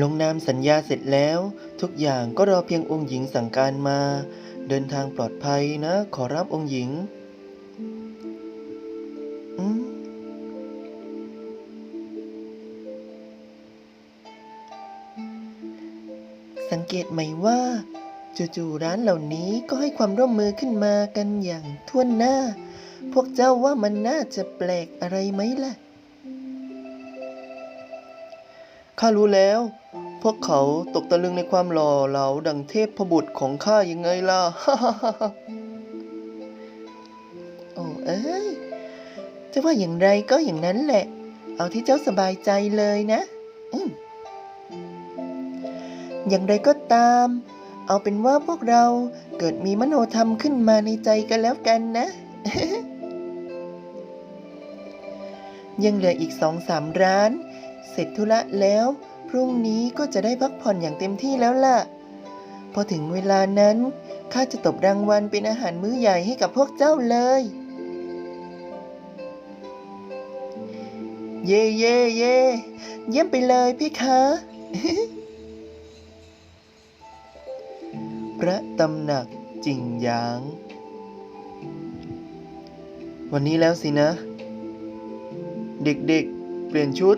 ลงนามสัญญาเสร็จแล้ว ทุกอย่างก็รอเพียงองค์หญิงสั่งการมา เดินทางปลอดภัยนะ ขอรับองค์หญิงสังเกตไหมว่าจู่ๆร้านเหล่านี้ก็ให้ความร่วมมือขึ้นมากันอย่างท่วนหน้า พวกเจ้าว่ามันน่าจะแปลกอะไรไหมล่ะ ข้ารู้แล้ว พวกเขาตกตะลึงในความหล่อเหลาดังเทพพบุตรของข้ายังไงล่ะ โอ้เอ้ย จะว่าอย่างไรก็อย่างนั้นแหละ เอาที่เจ้าสบายใจเลยนะออย่างไรก็ตาม เอาเป็นว่าพวกเราเกิดมีมโนธรรมขึ้นมาในใจกันแล้วกันนะยังเหลืออีกสองสามร้าน เสร็จธุระแล้ว พรุ่งนี้ก็จะได้พักผ่อนอย่างเต็มที่แล้วล่ะ พอถึงเวลานั้นข้าจะตบรางวัลเป็นอาหารมื้อใหญ่ให้กับพวกเจ้าเลย เย่เย่เย่เยี่ยมไปเลยพี่คะพระตำหนักจิงยาง วันนี้แล้วสินะ เด็กๆเปลี่ยนชุด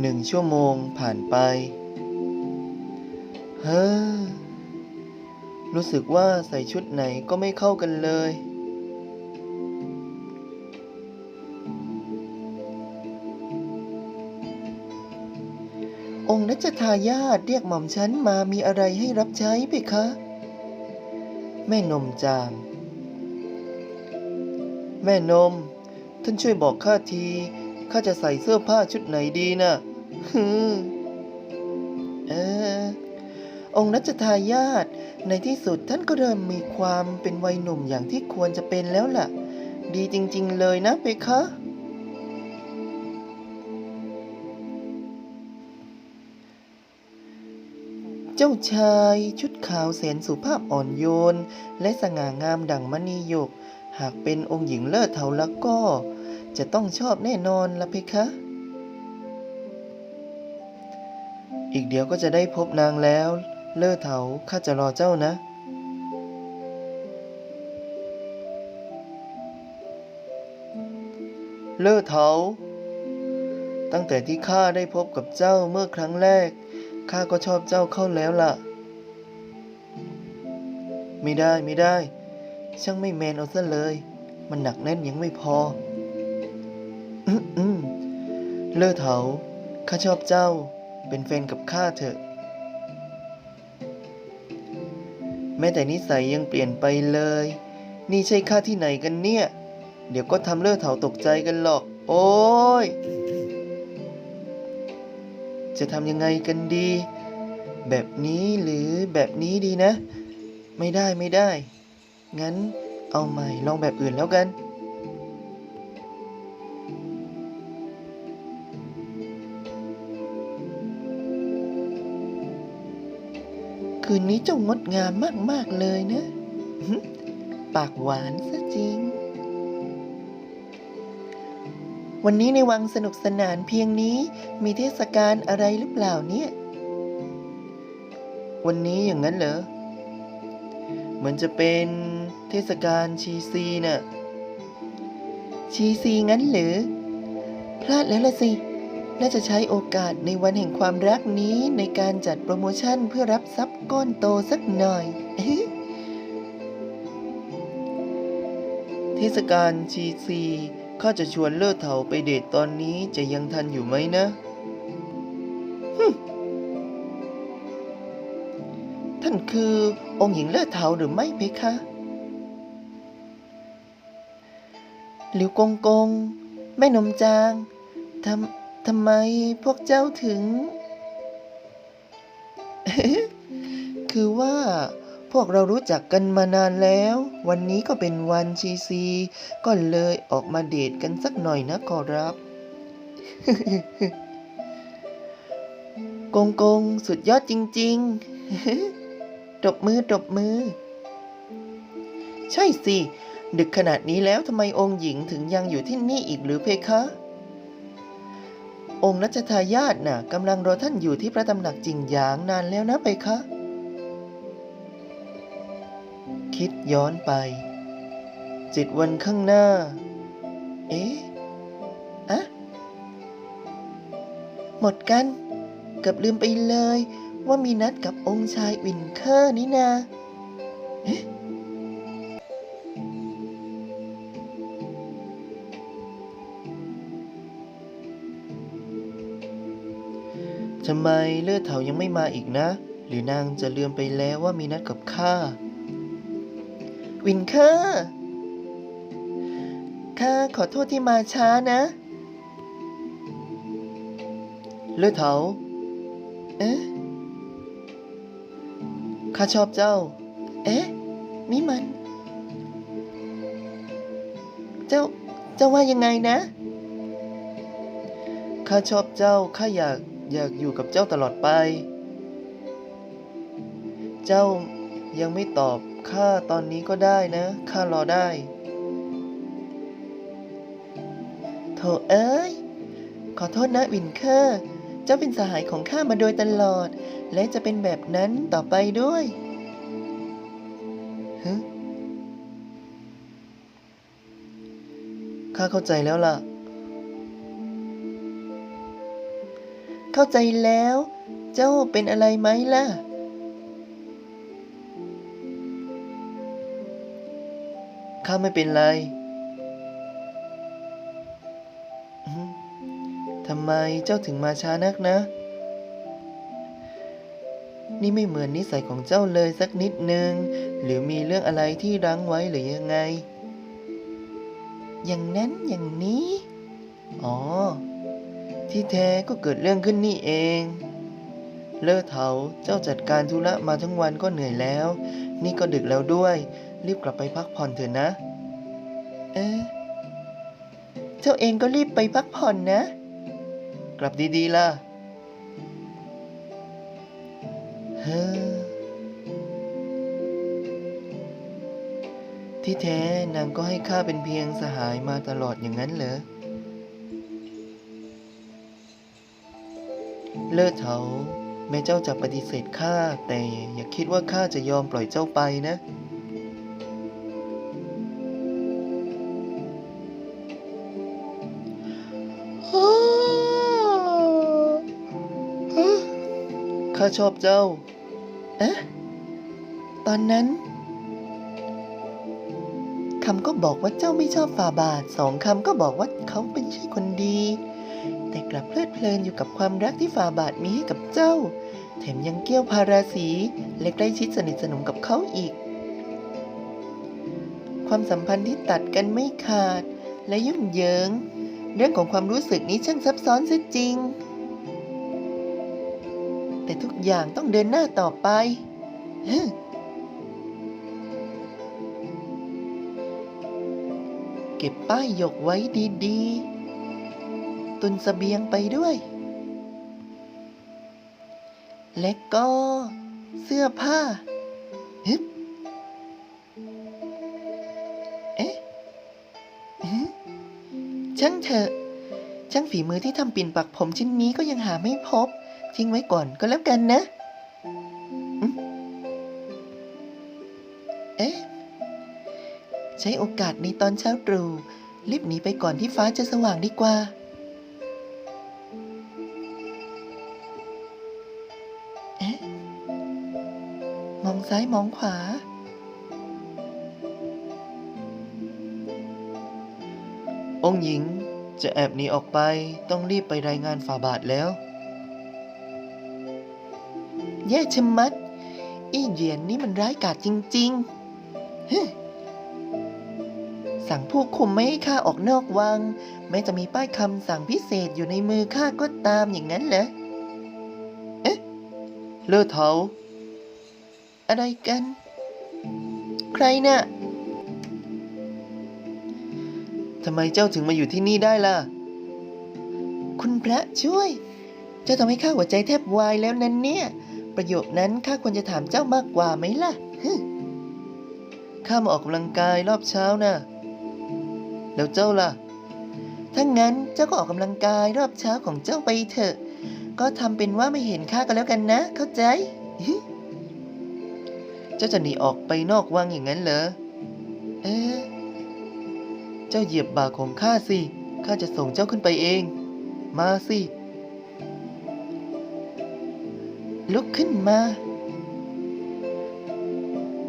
หนึ่งชั่วโมงผ่านไป เฮ้อ รู้สึกว่าใส่ชุดไหนก็ไม่เข้ากันเลย องค์รัชทายาทเรียกหม่อมฉันมามีอะไรให้รับใช้เพคะ แม่นมจาง แม่นม ท่านช่วยบอกข้าทีข้าจะใส่เสื้อผ้าชุดไหนดีนะฮึม เออ องค์รัชทายาทในที่สุดท่านก็เริ่มมีความเป็นวัยหนุ่มอย่างที่ควรจะเป็นแล้วล่ะ ดีจริง ๆ เลยนะเพคะเจ้าชายชุดขาวแสนสุภาพอ่อนโยน และสง่างามดั่งมณีหยก หากเป็นองค์หญิงเลิศเทาล้วก็ จะต้องชอบแน่นอนละเพคะ อีกเดี๋ยวก็จะได้พบนางแล้ว เลิศเถาข้าจะรอเจ้านะ เลิศเถาตั้งแต่ที่ข้าได้พบกับเจ้าเมื่อครั้งแรกข้าก็ชอบเจ้าเข้าแล้วล่ะ ไม่ได้ไม่ได้ ช่างไม่แมนเอาซะเลย มันหนักแน่นยังไม่พอ อืมอืมเลิศเถาข้าชอบเจ้า เป็นแฟนกับข้าเถอะ แม้แต่นิสัยยังเปลี่ยนไปเลย นี่ใช่ข้าที่ไหนกันเนี่ย เดี๋ยวก็ทำเลิศเถาตกใจกันหรอก โอ้ย จะทำยังไงกันดี แบบนี้หรือแบบนี้ดีนะ ไม่ได้ไม่ได้ งั้นเอาใหม่ลองแบบอื่นแล้วกัน คืนนี้เจ้างดงามมาก ๆ เลยนะ ปากหวานซะจริง วันนี้ในวังสนุกสนานเพียงนี้มีเทศกาลอะไรหรือเปล่าเนี่ย วันนี้อย่างนั้นเหรอ เหมือนจะเป็นเทศกาลชีซีน่ะชีซีงั้นหรือ พลาดแล้วละสิ น่าจะใช้โอกาสในวันแห่งความรักนี้ในการจัดโปรโมชั่นเพื่อรับทรัพย์ก้อนโตสักหน่อยเทศกาลชีซีข้าจะชวนเลิศเถาไปเดทตอนนี้จะยังทันอยู่ไหมนะท่านคือองค์หญิงเลิศเถาหรือไม่เพคะหลิวกงกง แม่นมจางทำ ทำไมพวกเจ้าถึง คือว่าพวกเรารู้จักกันมานานแล้ว วันนี้ก็เป็นวันชีซี ก็เลยออกมาเดทกันสักหน่อยนะขอรับ กงกงสุดยอดจริง ๆ ตบมือตบมือ ใช่สิ ดึกขนาดนี้แล้วทำไมองค์หญิงถึงยังอยู่ที่นี่อีกหรือเพคะ องค์รัชทายาทน่ะกำลังรอท่านอยู่ที่พระตำหนักจริงหยางนานแล้วนะไปคะ คิดย้อนไปเจ็ดวันข้างหน้า เอ๊ะอะหมดกัน เกับลืมไปเลย ว่ามีนัดกับองค์ชายวินเคอร์นี่นาเอ๊ะ ทำไมเลือดเถายังไม่มาอีกนะ หรือนางจะลืมไปแล้วว่ามีนัดกับข้า วินเคอร์ข้าขอโทษที่มาช้านะ เลือดเถา เอ๊ะ ข้าชอบเจ้า เอ๊ะ นี่มัน เจ้า เจ้าว่ายังไงนะ ข้าชอบเจ้า ข้าอยาก อยากอยู่กับเจ้าตลอดไป เจ้ายังไม่ตอบข้าตอนนี้ก็ได้นะ ข้ารอได้โถเอ้ย ขอโทษนะวินเคอร์ เจ้าเป็นสหายของข้ามาโดยตลอด และจะเป็นแบบนั้นต่อไปด้วยฮะข้าเข้าใจแล้วล่ะ เข้าใจแล้ว เจ้าเป็นอะไรไหมล่ะ ข้าไม่เป็นไร ทำไมเจ้าถึงมาช้านักนะ นี่ไม่เหมือนนิสัยของเจ้าเลยสักนิดนึง หรือมีเรื่องอะไรที่รั้งไว้หรือยังไง อย่างนั้นอย่างนี้ อ๋อ ที่แท้ก็เกิดเรื่องขึ้นนี่เอง เลอะเถาเจ้าจัดการธุระมาทั้งวันก็เหนื่อยแล้ว นี่ก็ดึกแล้วด้วย รีบกลับไปพักผ่อนเถอะนะ เอ๊ะ เจ้าเองก็รีบไปพักผ่อนนะ กลับดีๆล่ะ เฮ้อ ที่แท้นางก็ให้ข้าเป็นเพียงสหายมาตลอดอย่างนั้นเหรอ เลิศเถาแม้เจ้าจะปฏิเสธข้าแต่อย่าคิดว่าข้าจะยอมปล่อยเจ้าไปนะ ข้าชอบเจ้า เอ๊ะ ตอนนั้นคำก็บอกว่าเจ้าไม่ชอบฝ่าบาท สองคำก็บอกว่าเขาเป็นใช่คนดี แต่กลับเพลิดเพลินอยู่กับความรักที่ฝ่าบาทมีให้กับเจ้า แถมยังเกี้ยวพาราสีและใกล้ชิดสนิทสนมกับเขาอีก ความสัมพันธ์ที่ตัดกันไม่ขาดและยุ่งเหยิง เรื่องของความรู้สึกนี้ช่างซับซ้อนเสียจริง แต่ทุกอย่างต้องเดินหน้าต่อไปเก็บป้ายหยกไว้ดีๆ ตุนเสบียงไปด้วย และก็เสื้อผ้าฮึบเอ๊ะช่างเถอะ ช่างฝีมือที่ทำปิ่นปักผมชิ้นนี้ก็ยังหาไม่พบ ทิ้งไว้ก่อนก็แล้วกันนะ เอ๊ะ ใช้โอกาสในตอนเช้าตรู่รีบหนีไปก่อนที่ฟ้าจะสว่างดีกว่า อ๊ะ มองซ้ายมองขวา องค์หญิงจะแอบหนีออกไปต้องรีบไปรายงานฝ่าบาทแล้ว แย่ชะมัด อีเหยียนนี่มันร้ายกาจจริงๆฮึสั่งผู้คุมไม่ให้ข้าออกนอกวัง แม้จะมีป้ายคำสั่งพิเศษอยู่ในมือข้าก็ตามอย่างนั้นเหรอเอ๊ะ เลอเทาอะไรกัน ใครน่ะทำไมเจ้าถึงมาอยู่ที่นี่ได้ล่ะ คุณพระช่วย เจ้าทำให้ข้าหัวใจแทบวายแล้วนั้นเนี่ย ประโยคนั้นข้าควรจะถามเจ้ามากกว่าไหมล่ะข้ามาออกกำลังกายรอบเช้าน่ะ แล้วเจ้าล่ะ ถ้างั้นเจ้าก็ออกกำลังกายรอบเช้าของเจ้าไปเถอะ ก็ทำเป็นว่าไม่เห็นข้าก็แล้วกันนะ เข้าใจ เจ้าจะหนีออกไปนอกวังอย่างนั้นเหรอ เอ๊ะ เจ้าเหยียบบ่าของข้าสิ ข้าจะส่งเจ้าขึ้นไปเอง มาสิ ลุกขึ้นมา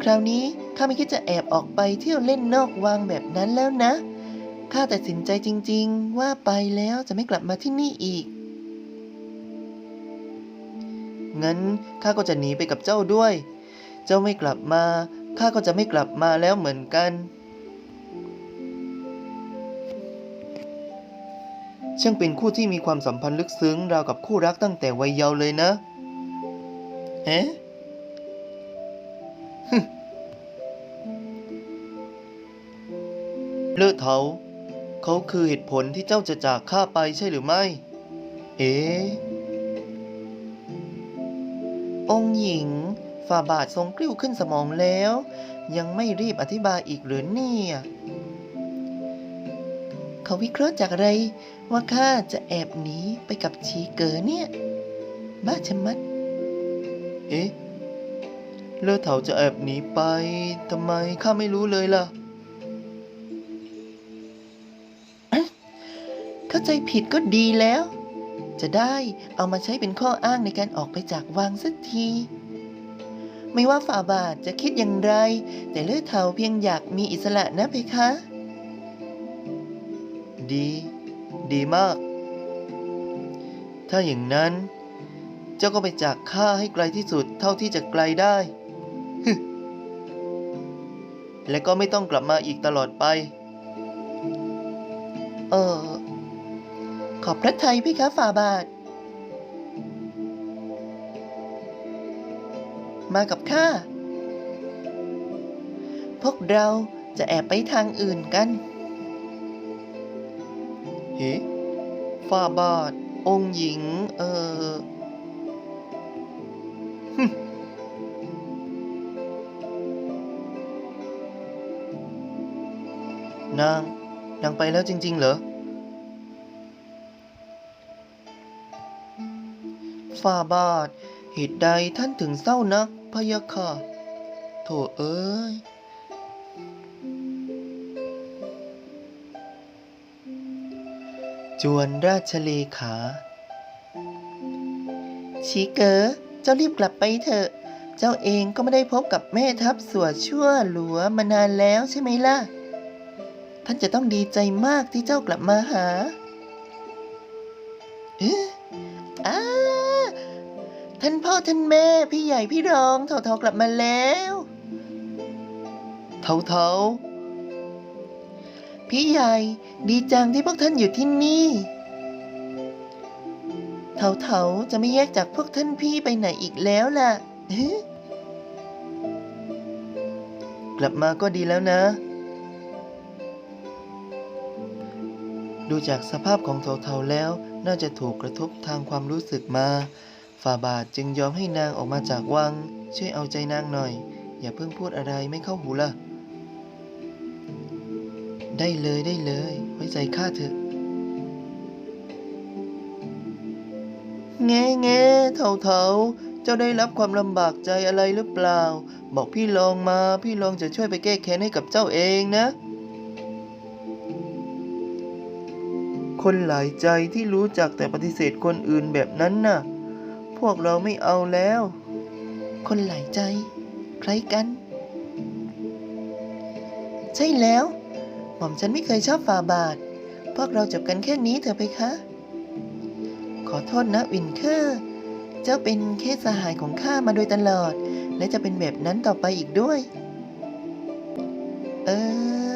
คราวนี้ข้าไม่คิดจะแอบออกไปเที่ยวเล่นนอกวังแบบนั้นแล้วนะ ข้าตัดสินใจจริง ๆ ว่าไปแล้วจะไม่กลับมาที่นี่อีก งั้นข้าก็จะหนีไปกับเจ้าด้วย เจ้าไม่กลับมาข้าก็จะไม่กลับมาแล้วเหมือนกัน ช่างเป็นคู่ที่มีความสัมพันธ์ลึกซึ้งราวกับคู่รักตั้งแต่วัยเยาว์เลยนะเอ๊ะเลิศเทาเขาคือเหตุผลที่เจ้าจะจากข้าไปใช่หรือไม่ เอ๊ะ องค์หญิง ฝ่าบาททรงกลิ้วขึ้นสมองแล้ว ยังไม่รีบอธิบายอีกหรือเนี่ยเขาวิเคราะห์จากอะไร ว่าข้าจะแอบหนีไปกับชีเก๋อเนี่ย บ้าชะมัด เอ๊ะเลือเถาจะแอบหนีไปทำไมข้าไม่รู้เลยล่ะ เข้าใจผิดก็ดีแล้ว จะได้เอามาใช้เป็นข้ออ้างในการออกไปจากวังสักที ไม่ว่าฝ่าบาทจะคิดอย่างไร แต่เลือดเทาเพียงอยากมีอิสระนะเพคะ ดี ดีมาก ถ้าอย่างนั้น เจ้าก็ไปจากข้าให้ไกลที่สุดเท่าที่จะไกลได้ฮึและก็ไม่ต้องกลับมาอีกตลอดไป เออข อบพระทัยพี่คะฝ่าบาท มากับข้า พวกเราจะแอบไปทางอื่นกัน เฮ้ฝ่าบาท องค์หญิง เออฮึ่มนาง นางไปแล้วจริง ๆ เหรอ ฝ่าบาท เหตุใดท่านถึงเศร้านักพะยะค่ะโถเอ้ย จวนราชเลขา ชีเก๋อเจ้ารีบกลับไปเถอะ เจ้าเองก็ไม่ได้พบกับแม่ทัพสัวชั่วหลัวมานานแล้วใช่ไหมล่ะ ท่านจะต้องดีใจมากที่เจ้ากลับมาหา เอ๊ะ ท่านพ่อท่านแม่พี่ใหญ่พี่รองเท่าๆกลับมาแล้วเท่าๆพี่ใหญ่ดีจังที่พวกท่านอยู่ที่นี่เถาๆจะไม่แยกจากพวกท่านพี่ไปไหนอีกแล้วล่ะเอ๊ะกลับมาก็ดีแล้วนะ ดูจากสภาพของเถาๆแล้วน่าจะถูกกระทบทางความรู้สึกมา ฝ่าบาทจึงยอมให้นางออกมาจากวัง ช่วยเอาใจนางหน่อย อย่าเพิ่งพูดอะไรไม่เข้าหูล่ะได้เลยได้เลย ไว้ใจข้าเถอะแง่แง่เถาเถาเจ้าได้รับความลำบากใจอะไรหรือเปล่า บอกพี่ลองมาพี่ลองจะช่วยไปแก้แค้นให้กับเจ้าเองนะ คนหลายใจที่รู้จักแต่ปฏิเสธคนอื่นแบบนั้นน่ะ พวกเราไม่เอาแล้ว คนหลายใจ ใครกัน ใช่แล้ว หม่อมฉันไม่เคยชอบฝ่าบาท พวกเราจบกันแค่นี้เถอะไปคะ ขอโทษนะวินเคอร์เจ้าเป็นแค่สหายของข้ามาโดยตลอด และจะเป็นแบบนั้นต่อไปอีกด้วย เออ